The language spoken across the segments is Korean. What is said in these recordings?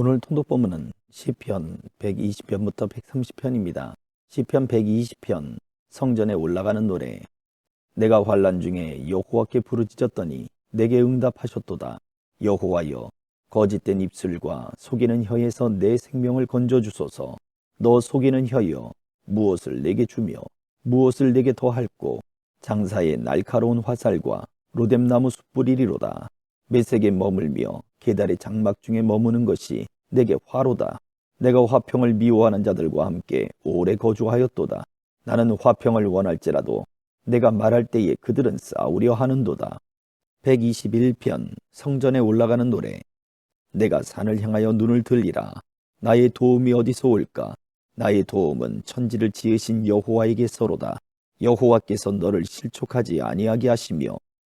오늘 통독 본문은 시편 120편부터 130편입니다. 시편 120편 성전에 올라가는 노래 내가 환란 중에 여호와께 부르짖었더니 내게 응답하셨도다. 여호와여 거짓된 입술과 속이는 혀에서 내 생명을 건져 주소서. 너 속이는 혀여 무엇을 내게 주며 무엇을 내게 더할꼬 장사의 날카로운 화살과 로뎀나무 숯불이리로다. 메색에 머물며 계달의 장막 중에 머무는 것이 내게 화로다. 내가 화평을 미워하는 자들과 함께 오래 거주하였도다. 나는 화평을 원할지라도 내가 말할 때에 그들은 싸우려 하는도다. 121편 성전에 올라가는 노래 내가 산을 향하여 눈을 들리라. 나의 도움이 어디서 올까? 나의 도움은 천지를 지으신 여호와에게서로다. 여호와께서 너를 실족하지 아니하게 하시며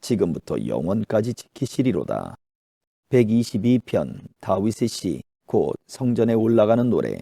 지금부터 영원까지 지키시리로다. 122편 다윗의 시 곧 성전에 올라가는 노래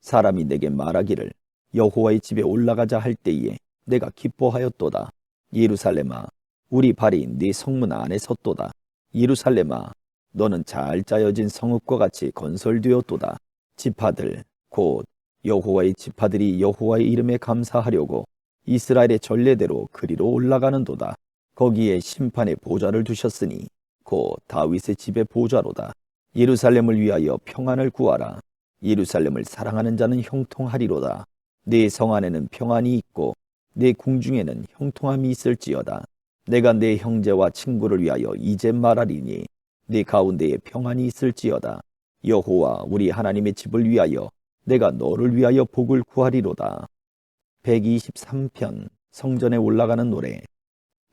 사람이 내게 말하기를 여호와의 집에 올라가자 할 때에 내가 기뻐하였도다. 예루살렘아 우리 발이 네 성문 안에 섰도다. 예루살렘아 너는 잘 짜여진 성읍과 같이 건설되었도다. 지파들 곧 여호와의 지파들이 여호와의 이름에 감사하려고 이스라엘의 전례대로 그리로 올라가는도다. 거기에 심판의 보좌를 두셨으니 곧 다윗의 집의 보좌로다. 예루살렘을 위하여 평안을 구하라. 예루살렘을 사랑하는 자는 형통하리로다. 내성 안에는 평안이 있고 내 궁중에는 형통함이 있을지어다. 내가 내 형제와 친구를 위하여 이제 말하리니 네 가운데에 평안이 있을지어다. 여호와 우리 하나님의 집을 위하여 내가 너를 위하여 복을 구하리로다. 123편 성전에 올라가는 노래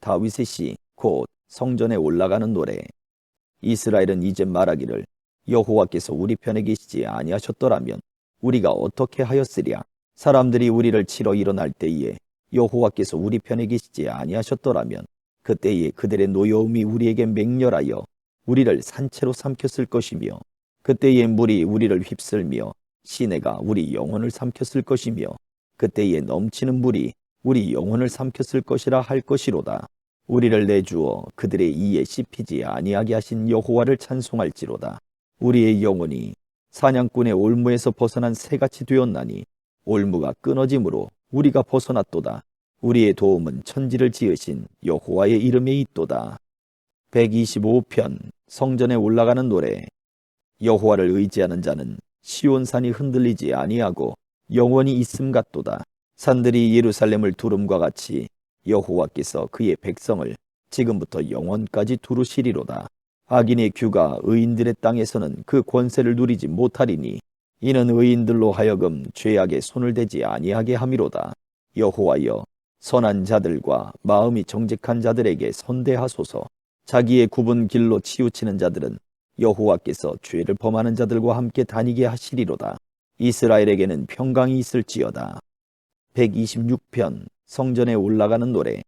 다윗의 시곧 성전에 올라가는 노래. 이스라엘은 이제 말하기를 여호와께서 우리 편에 계시지 아니하셨더라면 우리가 어떻게 하였으랴? 사람들이 우리를 치러 일어날 때에 여호와께서 우리 편에 계시지 아니하셨더라면 그때에 그들의 노여움이 우리에게 맹렬하여 우리를 산채로 삼켰을 것이며 그때에 물이 우리를 휩쓸며 시내가 우리 영혼을 삼켰을 것이며 그때에 넘치는 물이 우리 영혼을 삼켰을 것이라 할 것이로다. 우리를 내주어 그들의 이에 씹히지 아니하게 하신 여호와를 찬송할지로다. 우리의 영혼이 사냥꾼의 올무에서 벗어난 새같이 되었나니 올무가 끊어짐으로 우리가 벗어났도다. 우리의 도움은 천지를 지으신 여호와의 이름에 있도다. 125편 성전에 올라가는 노래 여호와를 의지하는 자는 시온산이 흔들리지 아니하고 영원히 있음 같도다. 산들이 예루살렘을 두름과 같이 여호와께서 그의 백성을 지금부터 영원까지 두루시리로다. 악인의 규가 의인들의 땅에서는 그 권세를 누리지 못하리니 이는 의인들로 하여금 죄악에 손을 대지 아니하게 함이로다. 여호와여 선한 자들과 마음이 정직한 자들에게 선대하소서. 자기의 굽은 길로 치우치는 자들은 여호와께서 죄를 범하는 자들과 함께 다니게 하시리로다. 이스라엘에게는 평강이 있을지어다. 126편 성전에 올라가는 노래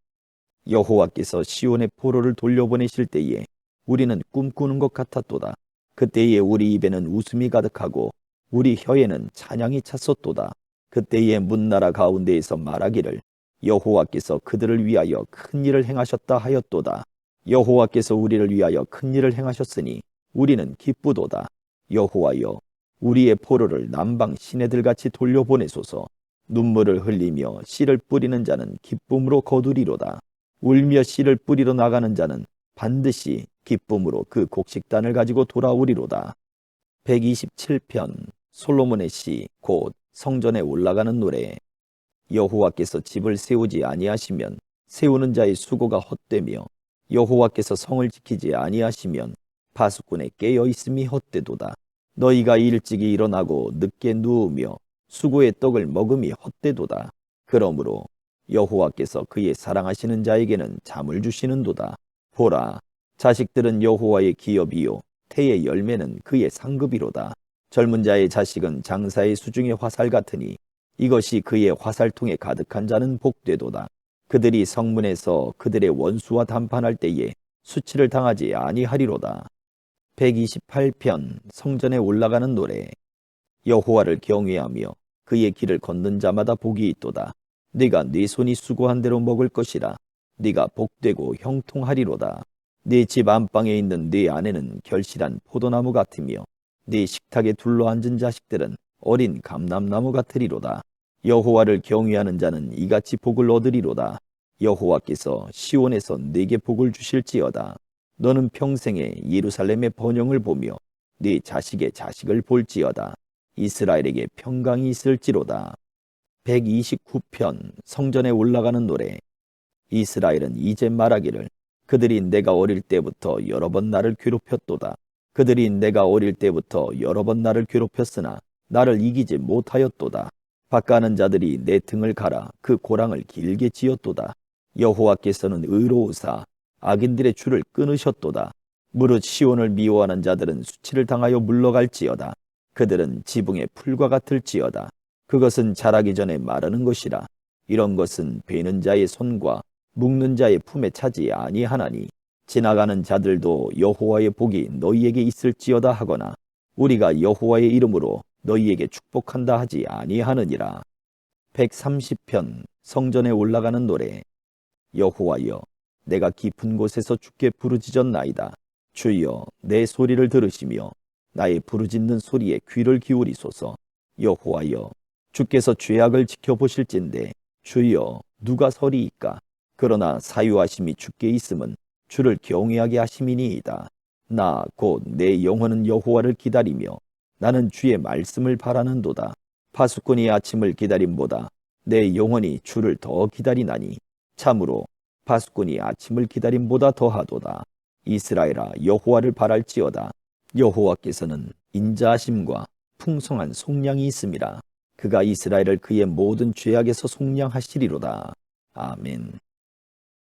여호와께서 시온의 포로를 돌려보내실 때에 우리는 꿈꾸는 것 같았도다. 그때에 우리 입에는 웃음이 가득하고 우리 혀에는 찬양이 찼었도다. 그때에 문나라 가운데에서 말하기를 여호와께서 그들을 위하여 큰 일을 행하셨다 하였도다. 여호와께서 우리를 위하여 큰 일을 행하셨으니 우리는 기쁘도다. 여호와여 우리의 포로를 남방 시내들같이 돌려보내소서. 눈물을 흘리며 씨를 뿌리는 자는 기쁨으로 거두리로다. 울며 씨를 뿌리러 나가는 자는 반드시 기쁨으로 그 곡식단을 가지고 돌아오리로다. 127편 솔로몬의 시 곧 성전에 올라가는 노래 여호와께서 집을 세우지 아니하시면 세우는 자의 수고가 헛되며 여호와께서 성을 지키지 아니하시면 파수꾼의 깨어 있음이 헛되도다 너희가 일찍이 일어나고 늦게 누우며 수고의 떡을 먹음이 헛되도다 그러므로 여호와께서 그의 사랑하시는 자에게는 잠을 주시는도다 보라 자식들은 여호와의 기업이요 태의 열매는 그의 상급이로다. 젊은 자의 자식은 장사의 수중의 화살 같으니 이것이 그의 화살통에 가득한 자는 복되도다. 그들이 성문에서 그들의 원수와 담판할 때에 수치를 당하지 아니하리로다. 128편 성전에 올라가는 노래 여호와를 경외하며 그의 길을 걷는 자마다 복이 있도다. 네가 네 손이 수고한 대로 먹을 것이라. 네가 복되고 형통하리로다. 네 집 안방에 있는 네 아내는 결실한 포도나무 같으며 네 식탁에 둘러앉은 자식들은 어린 감람나무 같으리로다. 여호와를 경외하는 자는 이같이 복을 얻으리로다. 여호와께서 시온에서 네게 복을 주실지어다. 너는 평생에 예루살렘의 번영을 보며 네 자식의 자식을 볼지어다. 이스라엘에게 평강이 있을지로다. 129편 성전에 올라가는 노래 이스라엘은 이제 말하기를 그들이 내가 어릴 때부터 여러 번 나를 괴롭혔도다. 그들이 내가 어릴 때부터 여러 번 나를 괴롭혔으나 나를 이기지 못하였도다. 바가는 자들이 내 등을 갈아 그 고랑을 길게 지었도다. 여호와께서는 의로우사 악인들의 줄을 끊으셨도다. 무릇 시온을 미워하는 자들은 수치를 당하여 물러갈지어다. 그들은 지붕의 풀과 같을지어다. 그것은 자라기 전에 마르는 것이라. 이런 것은 베는 자의 손과 묶는 자의 품에 차지 아니하나니 지나가는 자들도 여호와의 복이 너희에게 있을지어다 하거나 우리가 여호와의 이름으로 너희에게 축복한다 하지 아니하느니라. 130편 성전에 올라가는 노래 여호와여 내가 깊은 곳에서 주께 부르짖었나이다. 주여 내 소리를 들으시며 나의 부르짖는 소리에 귀를 기울이소서. 여호와여 주께서 죄악을 지켜보실진데 주여 누가 서리이까 그러나 사유하심이 주께 있음은 주를 경외하게 하심이니이다. 나 곧 내 영혼은 여호와를 기다리며 나는 주의 말씀을 바라는도다. 파수꾼이 아침을 기다림보다 내 영혼이 주를 더 기다리나니 참으로 파수꾼이 아침을 기다림보다 더하도다. 이스라엘아 여호와를 바랄지어다. 여호와께서는 인자하심과 풍성한 속량이 있음이라. 그가 이스라엘을 그의 모든 죄악에서 속량하시리로다. 아멘.